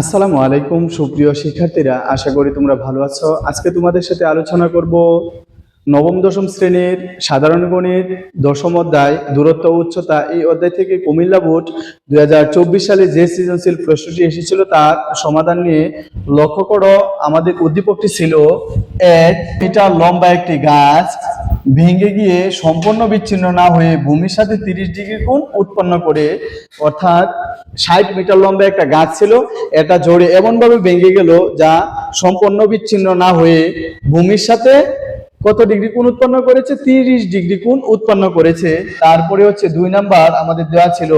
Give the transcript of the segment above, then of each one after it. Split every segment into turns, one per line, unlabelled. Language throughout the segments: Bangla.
আসসালামু আলাইকুম সুপ্রিয় শিক্ষার্থীরা আশা করি তোমরা ভালো আছো। আজকে তোমাদের সাথে আলোচনা করব নবম, দশম শ্রেণির সাধারণ গণিত দশম অধ্যায় দূরত্ব উচ্চতা এই অধ্যায় থেকে কুমিল্লা বোর্ড দুই সালে যে সৃজনশীল প্রশ্নটি এসেছিল তার সমাধান নিয়ে লক্ষ্য করো, আমাদের উদ্দীপকটি ছিল এক মিটার লম্বা একটি গাছ ভেঙে গিয়ে সম্পূর্ণ বিচ্ছিন্ন না হয়ে ভূমির সাথে তিরিশ ডিগ্রি কোণ উৎপন্ন করে, অর্থাৎ ষাট মিটার লম্বা একটা গাছ ছিল, এটা জোরে এমনভাবে ভেঙে গেল যা সম্পূর্ণ বিচ্ছিন্ন না হয়ে ভূমির সাথে কত ডিগ্রি কোণ উৎপন্ন করেছে? তিরিশ ডিগ্রি কোণ উৎপন্ন করেছে। তারপরে হচ্ছে দুই নাম্বার আমাদের দেওয়া ছিল,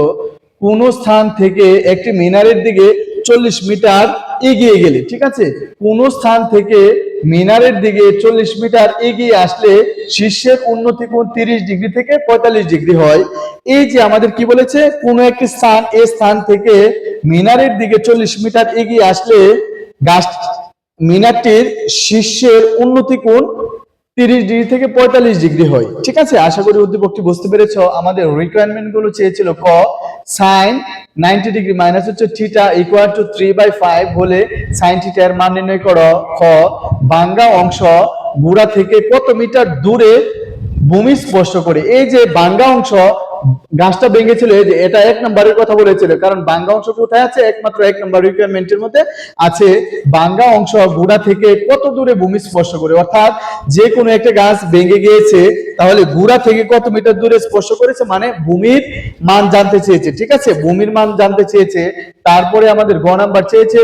কোন স্থান থেকে একটি মিনারের দিকে চল্লিশ মিটার এগিয়ে গেলে, ঠিক আছে? কোন স্থান থেকে মিনারের দিকে চল্লিশ মিটার এগিয়ে আসলে শীর্ষের উন্নতি কোণ তিরিশ ডিগ্রি থেকে পঁয়তাল্লিশ ডিগ্রি হয়। এই যে আমাদের কি বলেছে? কোন একটি স্থান এ স্থান থেকে মিনারের দিকে চল্লিশ মিটার এগিয়ে আসলে গাছ মিনারটির শীর্ষের উন্নতি কোণ তিরিশ ডিগ্রি থেকে পঁয়তাল্লিশ ডিগ্রি হয়। ঠিক আছে? আশা করি উদ্দীপকটি বুঝতে পেরেছ? আমাদের রিকোয়ারমেন্টগুলো চেয়েছিল ক সাইন নাইনটি ডিগ্রি মাইনাস হচ্ছে theta equal to three by five হলে সাইন থিটার মান নির্ণয় করো। খ বাঙ্গা অংশ গুড়া থেকে কত মিটার দূরে ভূমি স্পর্শ করে? এই যে বাঙ্গা অংশ গাছটা ভেঙেছিল, এই যে এটা এক নম্বরের কথা বলেছিল, কারণ বাঙ্গা অংশ কোথায় আছে? একমাত্র এক নম্বর রিকোয়ারমেন্টের মধ্যে আছে। বাঙ্গা অংশ গুড়া থেকে কত দূরে ভূমি স্পর্শ করে? অর্থাৎ যে কোনো একটা গাছ ভেঙে গিয়েছে, তাহলে গুড়া থেকে কত মিটার দূরে স্পর্শ করেছে? মানে ভূমির মান জানতে চেয়েছে, ঠিক আছে? ভূমির মান জানতে চেয়েছে। তারপরে আমাদের গ নাম্বার চেয়েছে,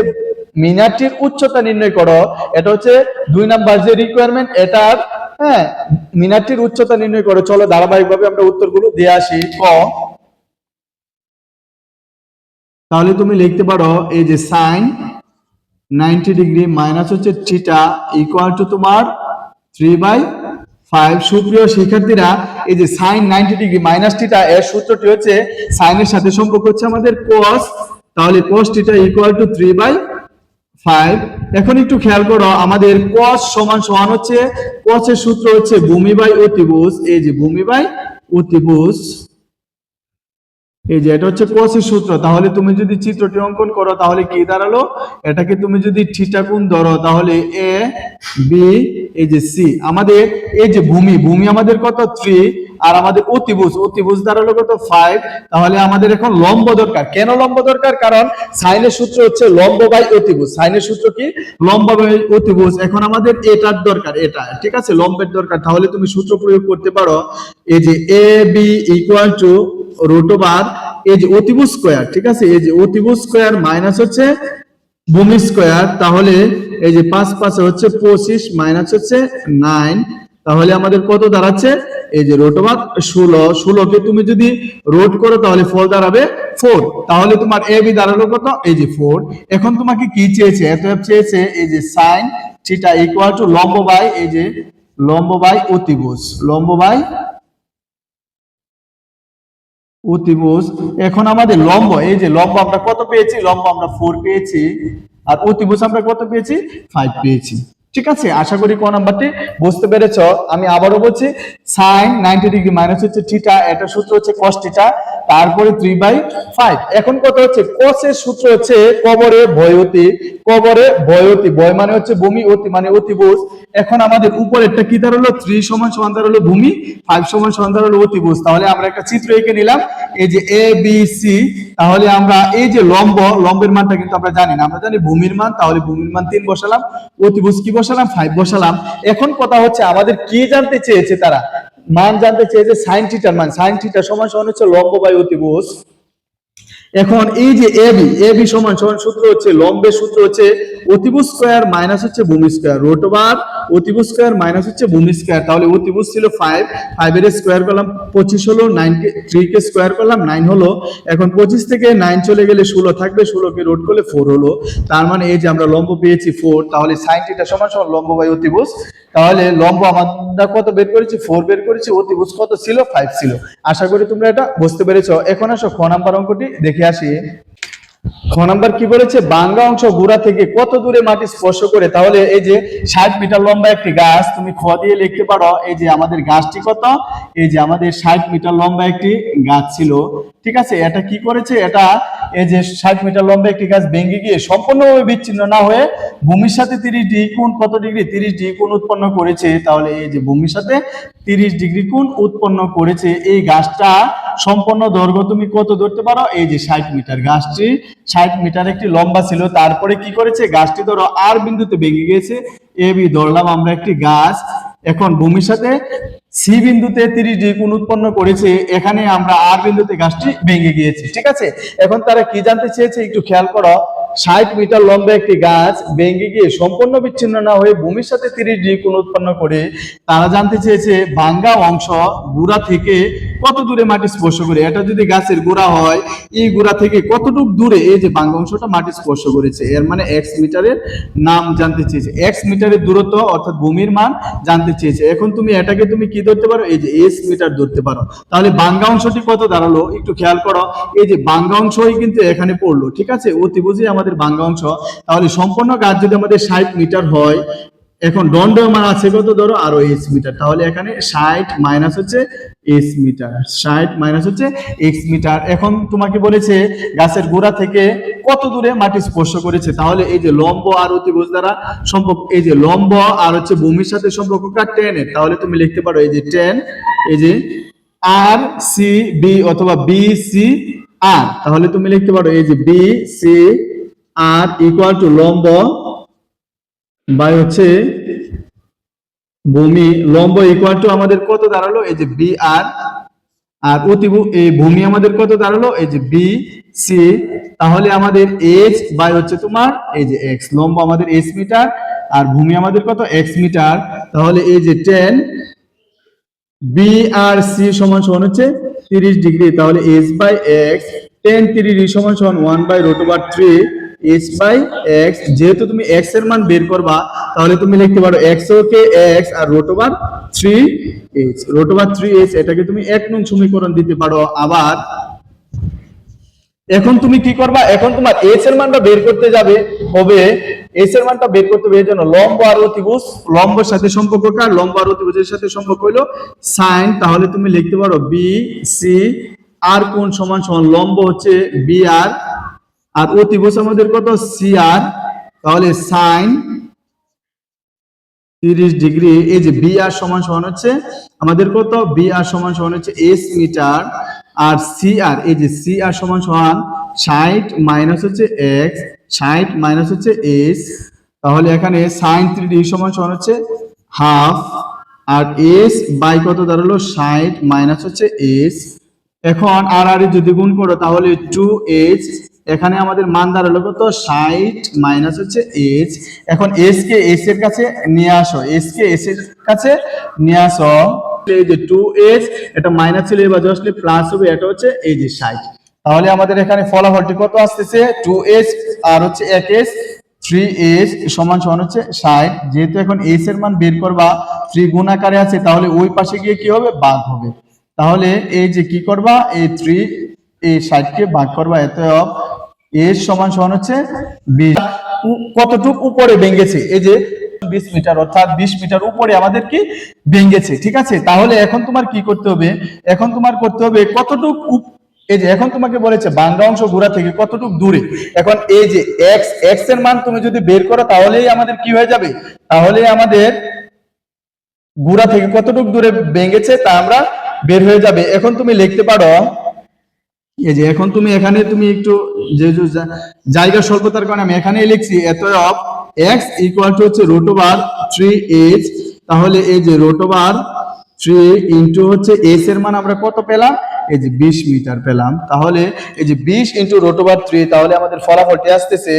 মিনারটির উচ্চতা নির্ণয় করো। এটা হচ্ছে দুই নাম্বার যে রিকোয়ারমেন্ট এটার হ্যাঁ মিনারটির উচ্চতা নির্ণয় করো। চলো ধারাবাহিকভাবে আমরা উত্তরগুলো দিয়ে আসি। ক। তাহলে তুমি লিখতে পারো, এই যে সাইন নাইনটি ডিগ্রি মাইনাস হচ্ছে থিটা ইকুয়াল টু তোমার থ্রি বাই ফাইভ সুপ্রিয় শিক্ষার্থীরা, এই যে sine ninety degree minus theta এর সূত্রটি হচ্ছে সাইনের সাথে সম্পর্ক হচ্ছে আমাদের কোস তাহলে cos theta equal to three by five এখন একটু খেয়াল করো, আমাদের কস সমান সমান হচ্ছে কসের সূত্র হচ্ছে ভূমি বাই অতিভুজ, এই যে ভূমি বাই অতিভুজ, এই যে এটা হচ্ছে কসের সূত্র। তাহলে তুমি যদি চিত্রটি অঙ্কন করো, তাহলে কি দাঁড়াল? এটাকে তুমি যদি থিটা কোণ ধরো, তাহলে এ বি এই যে সি, আমাদের এই যে ভূমি ভূমি আমাদের কত? থ্রি আর আমাদের অতিভুজ অতিভুজ দাঁড়াল কত? ফাইভ তাহলে আমাদের এখন লম্ব দরকার। কেন লম্ব দরকার? কারণ সাইনের সূত্র হচ্ছে লম্ব বাই অতিভুজ। সাইনের সূত্র কি? লম্ব বাই অতিভুজ। এখন আমাদের এটার দরকার, এটা। ঠিক আছে? লম্বের দরকার। তাহলে তুমি সূত্র প্রয়োগ করতে পারো, এই যে A B equal to root over এই যে অতিভুজ স্কোয়ার ঠিক আছে? এই যে অতিভুজ স্কোয়ার মাইনাস হচ্ছে ভূমি স্কোয়ার, তাহলে এই যে পাঁচ পাঁচে হচ্ছে পঁচিশ, মাইনাস হচ্ছে নাইন, তাহলে আমাদের কত দাঁড়াচ্ছে? এই যে রোট ওভার ষোলো, ষোলোকে তুমি যদি রোট করো, তাহলে ফল দাঁড়াবে ফোর তাহলে তোমার এ বি দাঁড়াল কত? এই যে ফোর এখন তোমাকে কি চেয়েছে? এত চেয়েছে এই যে সাইন থিটা ইকুয়াল টু লম্ব বাই, এই যে লম্ব বাই অতিভুজ, লম্ব বাই অতিভুজ এখন আমাদের লম্ব, এই যে লম্ব আমরা কত পেয়েছি? লম্ব আমরা ফোর পেয়েছি। আর অতিভুজ আমরা কত পেয়েছি? ফাইভ পেয়েছি। ঠিক আছে? আশা করি কোন নাম্বারটি বুঝতে পেরেছ। আমি আবারও বলছি সাইন নাইনটি ডিগ্রি মাইনাস হচ্ছে থিটা এটা সূত্র হচ্ছে কস থিটা তারপরে থ্রি বাই ফাইভ এখন কত হচ্ছে কসের সূত্র হচ্ছে কবরে ভয়তি কবরে ভয়তি ভয় মানে হচ্ছে ভূমি অতি মানে অতিভুজ। এখন আমাদের উপরেরটা কি দাঁড়াল? থ্রি সমান সমান দাঁড়াল ভূমি ফাইভ সমান সমান দাঁড়াল অতিভুজ। তাহলে আমরা একটা চিত্র এঁকে নিলাম, এই যে এ বি সি তাহলে আমরা এই যে লম্ব, লম্বের মানটা কিন্তু আমরা জানি না। আমরা জানি ভূমির মান, তাহলে ভূমির মান তিন বসালাম। অতিভুজ কি বসালাম? ফাইভ বসালাম। এখন কথা হচ্ছে, আমাদের কি জানতে চেয়েছে তারা? মান জানতে চেয়েছে সাইন থিটার মান। সাইন সময় সমান সমান হচ্ছে লম্ব বাই অতিভুজ। এখন এই যে এ বি এ সমান সমান সূত্র হচ্ছে, লম্বের সূত্র হচ্ছে অতিভুজ স্কোয়ার মাইনাস হচ্ছে ভূমি স্কোয়ার রোট ওভার অতিভুজ স্কোয়ার মাইনাস হচ্ছে ভূমি স্কোয়ার তাহলে অতিভুজ ছিল ফাইভ ফাইভ এর স্কোয়ার করলাম পঁচিশ হলো নাইন কে থ্রি কে স্কোয়ার করলাম নাইন হলো। এখন পঁচিশ থেকে নাইন চলে গেলে ষোলো থাকবে, ষোলোকে রোড করলে ফোর হলো। তার মানে এই যে আমরা লম্ব পেয়েছি ফোর তাহলে সাইন টিটা সমান সমান লম্ব বাই অতিভুজ। তাহলে লম্ব আমরা কত বের করেছি? ফোর বের করেছি, অতিভুজ কত ছিল? ফাইভ ছিল। আশা করি তোমরা এটা বুঝতে পেরেছ। এখন আসো খ নাম্বার অঙ্কটি, দেখে আসি খ নাম্বার কি বলেছে? বাঙ্গা অংশ গোড়া থেকে কত দূরে মাটি স্পর্শ করে? তাহলে এই যে ষাট মিটার লম্বা একটি গাছ, তুমি খ দিয়ে লিখতে পারো, এই যে আমাদের গাছটি কত? এই যে আমাদের ষাট মিটার লম্বা একটি গাছ ছিল। ঠিক আছে? এটা কি করেছে? এটা এই যে ষাট মিটার লম্বা একটি গাছ ভেঙে গিয়ে সম্পূর্ণভাবে বিচ্ছিন্ন না হয়ে ভূমির সাথে তিরিশ ডিগ্রি কোণ কত ডিগ্রি? তিরিশ ডিগ্রি কোণ উৎপন্ন করেছে। তাহলে এই যে ভূমির সাথে তিরিশ ডিগ্রি কোণ উৎপন্ন করেছে। এই গাছটা সম্পূর্ণ দৈর্ঘ্য তুমি কত ধরতে পারো? এই যে ষাট মিটার গাছটি, ষাট মিটার একটি লম্বা ছিল। তারপরে কি করেছে? গাছটি ধরো আর বিন্দুতে ভেঙে গিয়েছে। এ বি ধরলাম আমরা একটি গাছ। এখন ভূমির সাথে সি বিন্দুতে তিরিশ ডিগ্রি কোণ উৎপন্ন করেছে। এখানে আমরা আর বিন্দুতে গাছটি ভেঙে গিয়েছি। ঠিক আছে? এখন তারা কি জানতে চেয়েছে একটু খেয়াল করো। ষাট মিটার লম্বা একটি গাছ ভেঙে গিয়ে সম্পূর্ণ বিচ্ছিন্ন না হয়ে ভূমির সাথে তিরিশ ডিগ্রি কোণ উৎপন্ন করে, তারা জানতে চেয়েছে ভাঙ্গা অংশ গুড়া থেকে কত দূরে মাটি স্পর্শ করে। এটা যদি গাছের গোড়া হয়, এই গোড়া থেকে কতটুকু দূরে এই যে ভাঙ্গা অংশটা মাটি স্পর্শ করেছে? এর মানে এক্স মিটারের নাম জানতে চেয়েছে। এক্স মিটারের দূরত্ব অর্থাৎ ভূমির মান জানতে চেয়েছে। এখন তুমি এটাকে তুমি কি ধরতে পারো? এই যে এস মিটার ধরতে পারো। তাহলে বাঙ্গা অংশটি কত দাঁড়াল? একটু খেয়াল করো। এই যে বাঙ্গা অংশই কিন্তু এখানে পড়ল, ঠিক আছে? অতি বুঝি আমাদের বাঙ্গা অংশ, তাহলে সম্পূর্ণ গাছ যদি আমাদের ষাট মিটার হয়, এখন দণ্ড মান আছে কত ধরো? আরও এস মিটার। তাহলে এখানে ষাট মাইনাস হচ্ছে এস মিটার। ষাট মাইনাস হচ্ছে এক্স মিটার। এখন তোমাকে বলেছে, গাছের গোড়া থেকে কত দূরে মাটি স্পর্শ করেছে? তাহলে এই যে লম্ব আর অতিভুজ দ্বারা সম্পর্ক, এই যে লম্ব আর হচ্ছে ভূমির সাথে সম্পর্কটা টেন এর। তাহলে তুমি লিখতে পারো এই যে টেন এই যে আর সি বি অথবা বি সি আর তাহলে তুমি লিখতে পারো এই যে B C R equal to লম্ব বাই হচ্ছে ভূমি। লম্ব ইকুয়াল টু আমাদের কত দাঁড়াল? এই যে বি আর আর অতি এই ভূমি আমাদের কত দাঁড়াল? এই যে বি সি তাহলে আমাদের এইচ বাই হচ্ছে তোমার এই যে এক্স লম্ব আমাদের এস মিটার আর ভূমি আমাদের কত? এক্স মিটার তাহলে এই যে টেন বি আর সি সমান সমান হচ্ছে তিরিশ ডিগ্রি। তাহলে এস বাই এক্স টেন তিরিশ সমান সমান one by root over three S by X যেহেতু তুমি এক্সের মান বের করবা, তাহলে তুমি লিখতে পারো এক্স ওকে এক্স আর root over three H root over three H এটাকে তুমি এক নং সমীকরণ দিতে পারো। আবার, এখন তুমি কি করবা? এখন তোমার এস এর মানটা বের করতে যাবে, হবে এস এর মানটা বের করতে হবে, এই জন্য লম্ব আর অতিভুজ, লম্বের সাথে সম্পর্ক কার? লম্ব আর অতিভুজের সাথে সম্পর্ক হলো সাইন তাহলে তুমি লিখতে পারো বি সি আর কোন সমান সমান? লম্ব হচ্ছে বি আর আর অতিভুজ আমাদের কত? সি আর তাহলে সাইন তিরিশ ডিগ্রি, এই যে বি আর সমান সমান হচ্ছে, আমাদের কত? বি আর সমান সমান হচ্ছে এস মিটার, আর সি আর এই যে সি আর সমান সমান ষাট মাইনাস হচ্ছে এক্স ষাট মাইনাস হচ্ছে এস তাহলে এখানে সাইন থ্রি ডি সমান সমান হচ্ছে হাফ আর এস বাই কত দাঁড়াল? ষাট মাইনাস হচ্ছে এস এখন আর আর যদি গুণ করো, তাহলে টু এইচ এখানে আমাদের মান দাঁড়াল কত? ষাট মাইনাস হচ্ছে এইচ এখন এস কে এস এর কাছে নিয়ে আসো। এস কে এস এর কাছে নিয়ে আসো। এই যে টু এইচ এটা মাইনাস ছিল এবার আসলে প্লাস হবে, এটা হচ্ছে এই যে ষাট। তাহলে আমাদের এখানে ফলাফলটি কত আসতেছে? টু এইচ আর হচ্ছে এক এস থ্রি এস সমান সমান হচ্ছে ষাট। যেহেতু এখন এস এর মান বের করবা থ্রি গুণ আকারে আছে, তাহলে ওই পাশে গিয়ে কি হবে? বাঘ হবে। তাহলে এই যে কি করবা? এই থ্রি এই ষাটকে ভাগ করবা, এত এস সমান সমান হচ্ছে বিশ। কতটুক উপরে ভেঙেছে? এই যে বিশ মিটার, অর্থাৎ বিশ মিটার উপরে আমাদের কি ভেঙেছে, ঠিক আছে? তাহলে এখন তোমার কি করতে হবে? এখন তোমার করতে হবে কতটুক এই যে এখন তোমাকে বলেছে বাংলা অংশ গোড়া থেকে কতটুক দূরে। এখন এই যে এক্স এক্সের মান তুমি যদি বের করো, তাহলেই আমাদের কি হয়ে যাবে? তাহলেই আমাদের গুড়া থেকে কতটুকু দূরে ভেঙেছে তা আমরা বের হয়ে যাবে। এখন তুমি লিখতে পারো এই যে এখন তুমি এখানে তুমি একটু যে জায়গা স্বল্পতার কারণে আমি এখানে লিখছি, এত অফ এক্স ইকুয়াল টু হচ্ছে রোট ওভার থ্রি এইচ তাহলে এই যে রোট ওভার থ্রি ইন্টু হচ্ছে এস এর মান আমরা কত পেলাম? এই যে বিশ মিটার পেলাম। তাহলে এই যে বিশ ইন্টু রোট ওভার থ্রি তাহলে আমাদের ফলাফলটি আসতেছে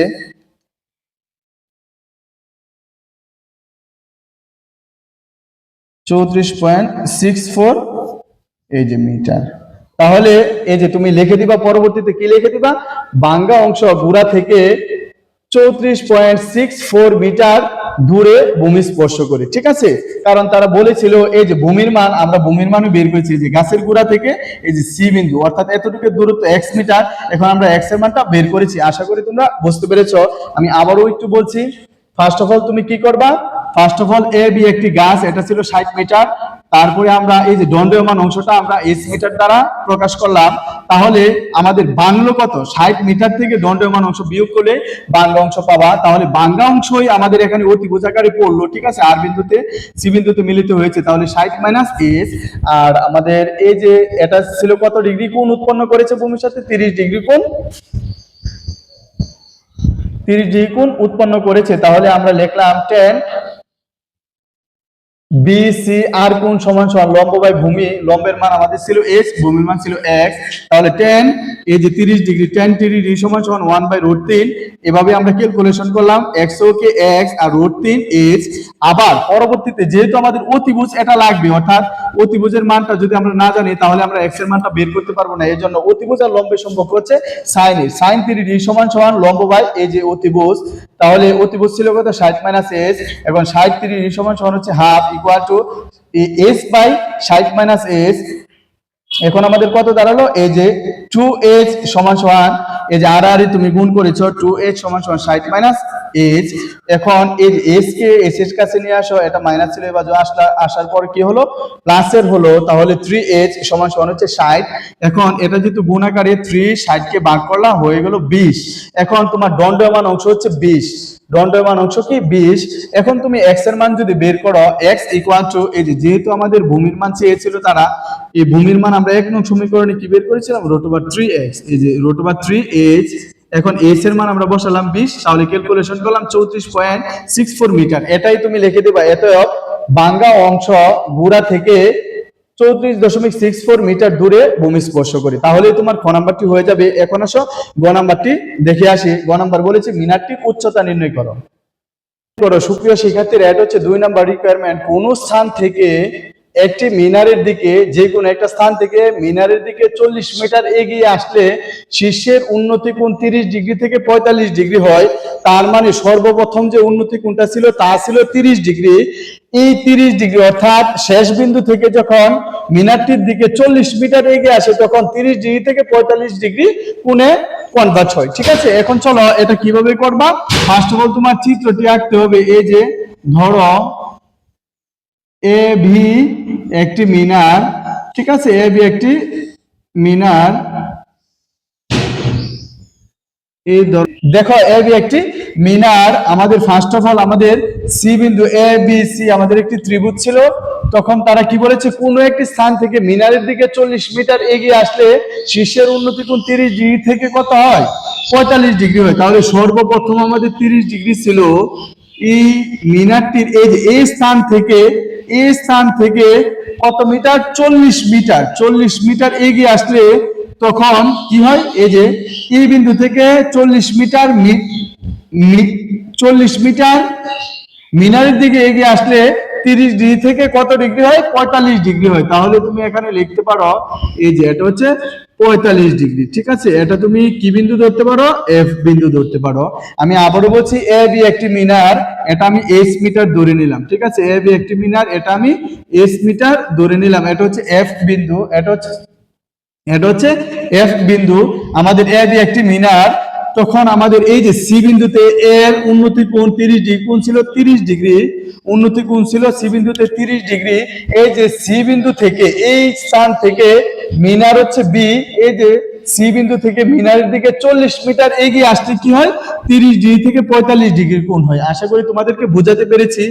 চৌত্রিশ পয়েন্ট সিক্স ফোর এই যে মিটার। তাহলে এই যে তুমি লিখে দিবা, পরবর্তীতে কি লিখে দিবা? বাঙ্গা অংশ গুড়া থেকে চৌত্রিশ পয়েন্ট সিক্স ফোর মিটার দূরে ভূমি স্পর্শ করে, ঠিক আছে? কারণ তারা বলেছিল, এই যে ভূমির মান, আমরা ভূমির মানও বের করেছি যে গাছের গোড়া থেকে এই যে সি বিন্দু, অর্থাৎ এতটুকু দূরত্ব এক্স মিটার, এখন আমরা এক্সের মানটা বের করেছি। আশা করি তোমরা বুঝতে পেরেছ। আমি আবারও একটু বলছি ফার্স্ট অফ অল তুমি কি করবা? First of all A B একটি গাছ, এটা ছিল ষাট মিটার তারপরে আমরা এই যে দণ্ডীয়মান অংশটা আমরা এস মিটার দ্বারা প্রকাশ করলাম, তাহলে আমাদের বাংলো কত? ষাট মিটার থেকে দণ্ডীয়মান অংশ বিয়োগ করলে বাংলা অংশ পাবা। তাহলে বাংলা অংশই আমাদের এখানে অতি বোঝাকারে পড়ল, ঠিক আছে? আর বিন্দুতে, সি বিন্দুতে মিলিত হয়েছে, তাহলে ষাট মাইনাস এস আর আমাদের এই যে এটা ছিল কত ডিগ্রি কোণ উৎপন্ন করেছে ভূমির সাথে? তিরিশ ডিগ্রি কোণ। তিরিশ ডিগ্রি কোণ উৎপন্ন করেছে। তাহলে আমরা লিখলাম টেন বি সি আর কোণ সমান সমান? লম্ব বাই ভূমি, লম্বের মান আমাদের ছিল এক্স ভূমির মান ছিল এক্স তাহলে টেন তিরিশ ডিগ্রি টেন ওয়ান বাই তিন। এভাবে আমরা ক্যালকুলেশন করলাম এক্স ও কে এক্স আর তিন এইচ আবার পরবর্তীতে যেহেতু আমাদের অতিভুজ, এটা লাগবে, অর্থাৎ অতিভুজের মানটা যদি আমরা না জানি, তাহলে আমরা এক্সের মানটা বের করতে পারব না। এই জন্য অতিভুজ আর লম্বের সম্পর্ক হচ্ছে সাইন এ সাইন তিরিশ সমান সমান লম্ব বাই এই যে অতিভুজ তাহলে অতিভুজ ছিল কত? ষাট মাইনাস এস এবং ষাট তিরিশ সমান সমান হচ্ছে half equal to S by ষাট মাইনাস এস এখন আমাদের কত দাঁড়াল? এই যে টু এস সমান সমান এই যে আর আর তুমি গুণ করেছ টু এইচ সমান সমান ষাট মাইনাস এইচ এখন এই এস কে এস এর কাছে নিয়ে আসো, এটা মাইনাস ছিল, এবার আসলা, আসার পর কি হলো? প্লাসের হলো, তাহলে থ্রি এইচ সমান সমান হচ্ছে ষাট। এখন এটা যেহেতু গুণ আকারে থ্রি কে ভাগ করলা, হয়ে গেল বিশ। এখন তোমার দণ্ডমান অংশ হচ্ছে বিশ। দণ্ডমান অংশ কি? বিশ। এখন তুমি এক্সের মান যদি বের করো এক্স ইকুয়াল টু এই যেহেতু আমাদের ভূমির মান চেয়েছিল তারা, এই ভূমির মান আমরা এক নং সমীকরণে কি বের করেছিলাম? রোট ওভার থ্রি এক্স এই যে রোট ওভার থ্রি এইচ এখন এস এর মান আমরা বসালাম বিশ। তাহলে ক্যালকুলেশন করলাম চৌত্রিশ পয়েন্ট সিক্স ফোর মিটার এটাই তুমি লিখে দিবা এত বাঙ্গা অংশ গুড়া থেকে চৌত্রিশ দশমিক সিক্স ফোর মিটার দূরে ভূমি স্পর্শ করি। তাহলে তোমার খ নাম্বারটি হয়ে যাবে, এখন আসো। গ নাম্বারটি দেখে আসি। গ নাম্বার বলেছে মিনারটির উচ্চতা নির্ণয় করো। করো। সুপ্রিয় শিক্ষার্থীর অ্যাড হচ্ছে দুই নাম্বার রিকোয়ারমেন্ট কোন স্থান থেকে একটি মিনারের দিকে, যে কোনো একটা স্থান থেকে মিনারের দিকে চল্লিশ মিটার এগিয়ে আসলে শীর্ষের উন্নতি কোণ তিরিশ ডিগ্রি থেকে পঁয়তাল্লিশ ডিগ্রি হয়। তার মানে সর্বপ্রথম যে উন্নতি কোণটা ছিল তা ছিল তিরিশ ডিগ্রি। এই তিরিশ ডিগ্রি অর্থাৎ শেষ বিন্দু থেকে যখন মিনারটির দিকে চল্লিশ মিটার এগিয়ে আসে, তখন তিরিশ ডিগ্রি থেকে পঁয়তাল্লিশ ডিগ্রি কোণে কনভার্ট হয়। ঠিক আছে? এখন চলো এটা কীভাবে করবা? ফার্স্ট অফ অল তোমার চিত্রটি আঁকতে হবে। এই যে ধরো এ ভি একটি মিনার, ঠিক আছে? এ ভি একটি মিনার। এই দেখো এ বি একটি মিনার। আমাদের ফার্স্ট অফ অল আমাদের সি বিন্দু এ বি সি আমাদের একটি ত্রিভুজ ছিল। তখন তারা কি বলেছে? কোনো একটি স্থান থেকে মিনারের দিকে চল্লিশ মিটার এগিয়ে আসলে শীর্ষের উন্নতি কোণ তিরিশ ডিগ্রি থেকে কত হয়? পঁয়তাল্লিশ ডিগ্রি হয়। তাহলে সর্বপ্রথম আমাদের তিরিশ ডিগ্রি ছিল। এই মিনারটির, এই যে, এই স্থান থেকে এই স্থান থেকে কত মিটার? চল্লিশ মিটার। চল্লিশ মিটার এগিয়ে আসলে তখন কি হয়? এই যে এই বিন্দু থেকে চল্লিশ মিটার চল্লিশ মিটার মিনারের দিকে এগিয়ে আসলে তিরিশ ডিগ্রি থেকে কত ডিগ্রি হয়? পঁয়তাল্লিশ ডিগ্রি হয়। তাহলে তুমি এখানে লিখতে পারো, এই যে এটা হচ্ছে পঁয়তাল্লিশ ডিগ্রি, ঠিক আছে? এটা তুমি কি বিন্দু ধরতে পারো? এফ বিন্দু ধরতে পারো। আমি আবারও বলছি এ বি একটি মিনার, এটা আমি এস মিটার ধরে নিলাম, ঠিক আছে? এ বি একটি মিনার, এটা আমি এস মিটার ধরে নিলাম। এটা হচ্ছে এফ বিন্দু, এটা হচ্ছে এটা হচ্ছে এফ বিন্দু। আমাদের এ বি একটি মিনার তখন আমাদের এই যে সি বিন্দুতে এর উন্নতি কোণ তিরিশ ডিগ্রি কোন ছিল তিরিশ ডিগ্রি, উন্নতি কোণ ছিল সি বিন্দুতে তিরিশ ডিগ্রি। এই যে সি বিন্দু থেকে, এই স্থান থেকে মিনার হচ্ছে বি, এই যে সি বিন্দু থেকে মিনারের দিকে চল্লিশ মিটার এগিয়ে আসলে কি হয়? তিরিশ ডিগ্রি থেকে পঁয়তাল্লিশ ডিগ্রি কোণ হয়। আশা করি তোমাদেরকে বোঝাতে পেরেছি।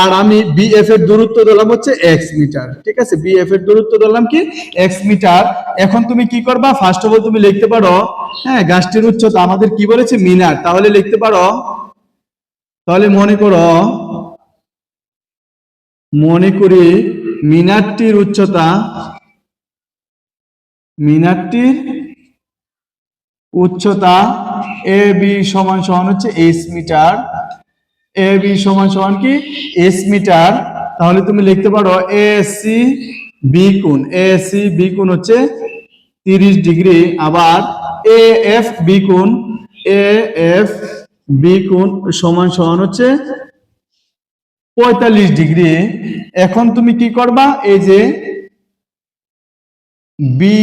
আর আমি বিএফ এর দূরত্ব দিলাম হচ্ছে এক্স মিটার। ঠিক আছে? বিএফ এর দূরত্ব দিলাম কি? X metre. এখন তুমি কি করবা? ফার্স্ট অফ অল তুমি লিখতে পারো হ্যাঁ গাছটির উচ্চতা আমাদের কি বলেছে? মিনার। তাহলে লিখতে পারো, তাহলে মনে করো, মনে করি মিনারটির উচ্চতা, মিনারটির উচ্চতা এ বি সমান সমান হচ্ছে এস মিটার। এ বি সমান সমান কি? S metre. তাহলে তুমি লিখতে পারো এ সি বি কোণ। এ সি বি কোণ হচ্ছে তিরিশ ডিগ্রি। আবার এ এফ বি কোণ। এ এফ বি কোণ সমান সমান হচ্ছে পঁয়তাল্লিশ ডিগ্রি। এখন তুমি কি করবা? এই যে বি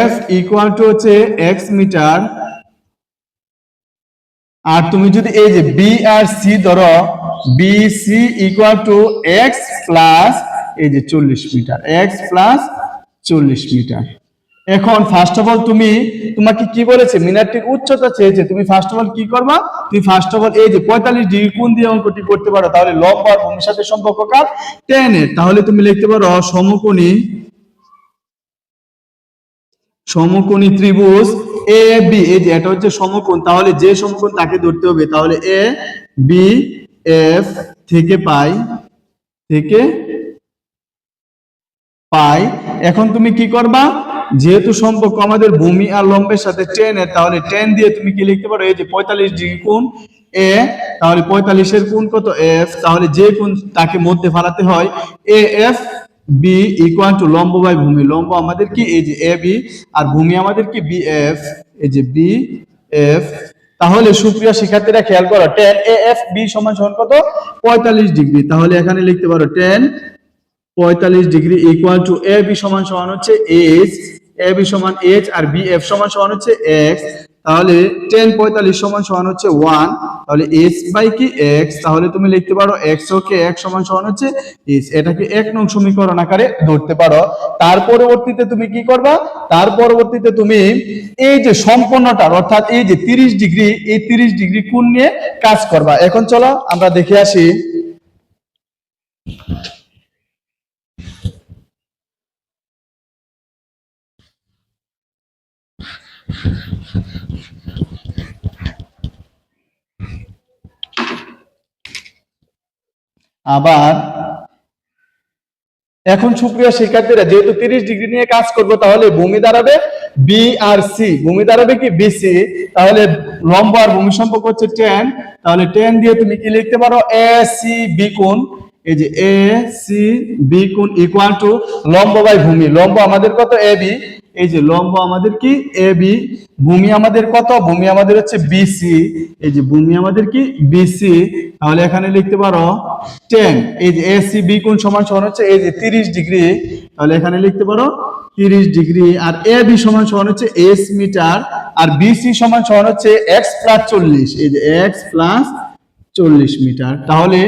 এফ ইকুয়াল টু হচ্ছে এক্স মিটার আর তুমি যদি এই যে বি আর সি ধরো B C equal to X plus এই যে চল্লিশ মিটার এক্স প্লাস চল্লিশ মিটার এখন ফার্স্ট অফ অল তুমি, তোমাকে কি বলেছে? মিনারটির উচ্চতা চেয়েছে। তুমি ফার্স্ট অফ অল কি করবা? তুমি ফার্স্ট অফ অল এই যে পঁয়তাল্লিশ ডিগ্রি কোণ দিয়ে অঙ্কটি করতে পারো? তাহলে লম্ব আর ভূমির সাথে সম্পর্ক কার? টেন তাহলে তুমি লিখতে পারো সমকোণী সমকোণী ত্রিভুজ এ বি এই যে এটা হচ্ছে সমকোণ। তাহলে যে সমকোণ তাকে ধরতে হবে, তাহলে এ বি এফ থেকে পাই থেকে পাই। এখন তুমি কি করবা? যেহেতু সম্পর্ক আমাদের ভূমি আর লম্বের সাথে টেন এর, তাহলে টেন দিয়ে তুমি কি লিখতে পারো? এই যে পঁয়তাল্লিশ ডিগ্রি কোণ এ তাহলে পঁয়তাল্লিশের কোণ কত এফ তাহলে যে কোণ তাকে মধ্যে ফালাতে হয় A F B equal to লম্ব বাই ভূমি। লম্ব আমাদের কি? এই যে এ বি আর ভূমি আমাদের কি? বি এফ এই যে বি এফ তাহলে সুপ্রিয় শিক্ষার্থীরা খেয়াল করো টেন এ এফ বি সমান সমান কত? পঁয়তাল্লিশ ডিগ্রি। তাহলে এখানে লিখতে পারো টেন পঁয়তাল্লিশ degree equal to A B সমান সমান হচ্ছে এইচ এ বি সমান এইচ আর বি এফ সমান সমান হচ্ছে এক্স তাহলে টেন পঁয়তাল্লিশ সমান সমান হচ্ছে ওয়ান তাহলে এস বাই কি এক্স তাহলে তুমি লিখতে পারো এক্স ওকে এক সমান সমান হচ্ছে এস এটাকে এক নং সমীকরণ আকারে ধরতে পারো। তার পরবর্তীতে তুমি কি করবা? তার পরবর্তীতে তুমি এই যে সম্পূর্ণটার, অর্থাৎ এই যে তিরিশ ডিগ্রি, এই তিরিশ ডিগ্রি কোণ নিয়ে কাজ করবা। এখন চলো আমরা দেখে আসি। আবার এখন সুপ্রিয় শিক্ষার্থীরা, যেহেতু তিরিশ ডিগ্রি নিয়ে কাজ করব, তাহলে ভূমি দাঁড়াবে বি আর সি ভূমি দাঁড়াবে কি বিসি তাহলে লম্ব আর ভূমি সম্পর্ক হচ্ছে টেন তাহলে টেন দিয়ে তুমি কি লিখতে পারো? এ সি বি কোণ। এই যে এ সি বি কোণ ইকুয়াল টু লম্ব বাই ভূমি। লম্ব আমাদের কত? এ বি এই যে লম্ব আমাদের কি? A, B. ভূমি আমাদের কত? ভূমি আমাদের হচ্ছে বিসি এই যে ভূমি আমাদের কি? বিসি তাহলে এখানে লিখতে পারো টেন। এই যে এসি বি কোন সমান সমান হচ্ছে? এই যে তিরিশ ডিগ্রি। তাহলে এখানে লিখতে পারো তিরিশ ডিগ্রি। আর এ, বি সমান সমান হচ্ছে এস মিটার। আর বিসি সমান সমান হচ্ছে এক্স প্লাস চল্লিশ। এই যে এক্স প্লাস চল্লিশ মিটার। তাহলে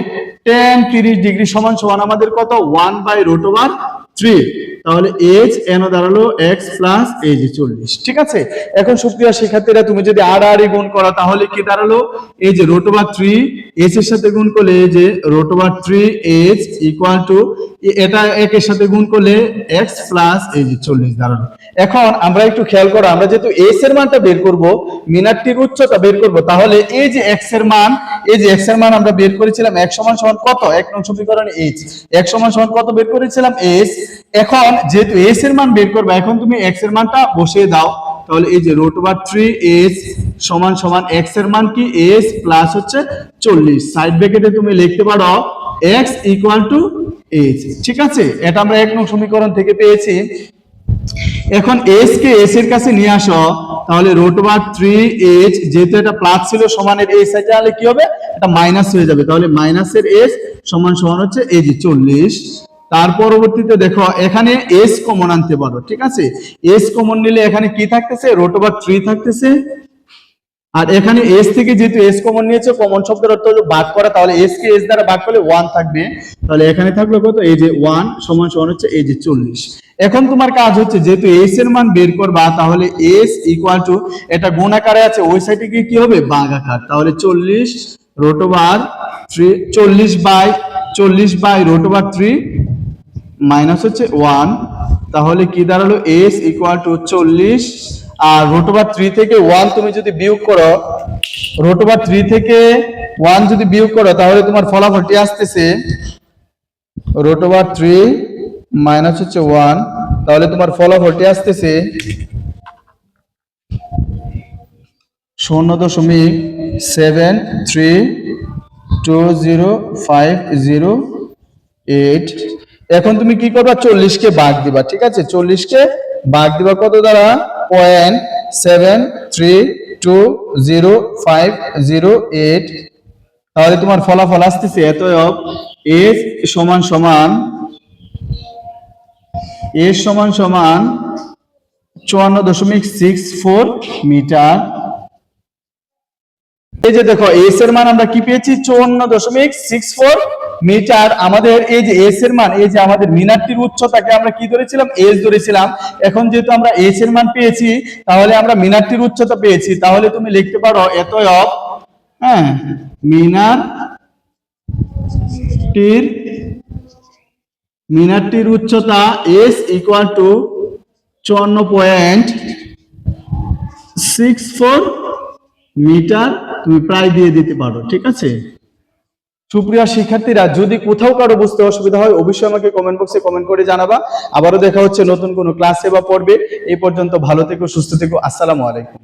টেন, তিরিশ ডিগ্রি সমান সমান আমাদের কত? One by root over three. তাহলে এইচ এন দাঁড়াল এক্স প্লাস যে চল্লিশ। ঠিক আছে? এখন সুপ্রিয়া শিক্ষার্থীরা, তুমি যদি আর আর গুণ করো, তাহলে কি দাঁড়াল? এই যে রোট ওভার থ্রি এইচ এর সাথে গুণ করলে এই যে root over three H equal to এটা একের সাথে গুণ করলে এক্স প্লাস এই যে চল্লিশ দাঁড়াল। এখন আমরা একটু খেয়াল করো, আমরা যেহেতু এস এর মানটা বের করব, মিনারটির উচ্চতা বের করব, তাহলে এই যে এক্সের মান, এই যে এক্সের মান আমরা বের করেছিলাম এক সমান সমান কত? এক নং সমীকরণে এইচ এক সমান সমান কত বের করেছিলাম? এস এখন যেহেতু এস এর মান বের করবে, এখন তুমি এক্সের মানটা বসিয়ে দাও। তাহলে এই যে রোট ওভার থ্রি এস সমান সমান এক্সের মান কি? এস প্লাস হচ্ছে চল্লিশ। সাইড ব্র্যাকেটে তুমি লিখতে পারো এক্স ইকুয়াল টু এইচ ঠিক আছে? এটা আমরা এক নং সমীকরণ থেকে পেয়েছি। এখন এস কে এস এর কাছে নিয়ে আসো। তাহলে রোট ওভার থ্রি এইচ যেহেতু এটা প্লাস ছিল, সমানের এই সাইডে তাহলে কি হবে? এটা মাইনাস হয়ে যাবে। তাহলে মাইনাসের এস সমান সমান হচ্ছে এই যে চল্লিশ। তার পরবর্তীতে দেখো, এখানে এস কমন আনতে পারো, ঠিক আছে? এস কমন নিলে এখানে কি থাকতেছে? রোট ওভার থ্রি থাকতেছে। আর এখানে এস থেকে যেহেতু এস কমন নিয়েছে কমন শব্দের অর্থ হলো করা, তাহলে এস কে এস দ্বারা ভাগ করলে ওয়ান থাকবে। তাহলে এখানে থাকল কত? এই যে ওয়ান সমান সমান হচ্ছে এই যে চল্লিশ। এখন তোমার কাজ হচ্ছে, যেহেতু এস এর মান বের করবা, তাহলে এস ইকুয়াল টু এটা গুণ আকারে আছে, ওই সাইডে গিয়ে কি হবে? বাঘ আকার। তাহলে চল্লিশ রোটোবার থ্রি চল্লিশ বাই চল্লিশ by root over three minus হচ্ছে ওয়ান তাহলে কি দাঁড়াল? এস ইকুয়াল টু চল্লিশ, আর রোটোবার থ্রি থেকে ওয়ান তুমি যদি বিয়োগ করো রোটোবার থ্রি থেকে ওয়ান যদি বিয়োগ করো, তাহলে তোমার ফলাফলটি আসতেছে রোটোবার থ্রি মাইনাস হচ্ছে ওয়ান তাহলে তোমার ফলাফলটি আসতেছে শূন্য দশমিক seven three two zero five zero eight এখন তুমি কি করবা? চল্লিশকে ভাগ দিবা, ঠিক আছে? চল্লিশকে ভাগ দিবা কত দ্বারা? Point seven three two zero five zero eight. তাহলে তোমার ফলাফল আসতেছে এস সমান সমান, এস সমান সমান চুয়ান্ন দশমিক সিক্স ফোর মিটার। এই যে দেখো, এস এর মান আমরা কি পেয়েছি? চুয়ান্ন দশমিক সিক্স ফোর মিটার আমাদের এই যে এস এর মান, এই যে আমাদের মিনারটির উচ্চতাকে আমরা কি ধরেছিলাম? এস ধরেছিলাম। এখন যেহেতু আমরা এস এর মান পেয়েছি, তাহলে আমরা মিনারটির উচ্চতা পেয়েছি। তাহলে তুমি লিখতে পারো এতএব হ্যাঁ মিনার টির মিনারটির উচ্চতা এস ইকুয়াল টু চুয়ান্ন পয়েন্ট সিক্স ফোর মিটার তুমি প্রায় দিয়ে দিতে পারো, ঠিক আছে? সুপ্রিয় শিক্ষার্থীরা, যদি কোথাও কারও বুঝতে অসুবিধা হয়, অবশ্যই আমাকে কমেন্ট বক্সে কমেন্ট করে জানাবা। আবারও দেখা হচ্ছে নতুন কোনো ক্লাসে বা পড়বে এই পর্যন্ত ভালো থেকো, সুস্থ থেকো। আসসালামু আলাইকুম।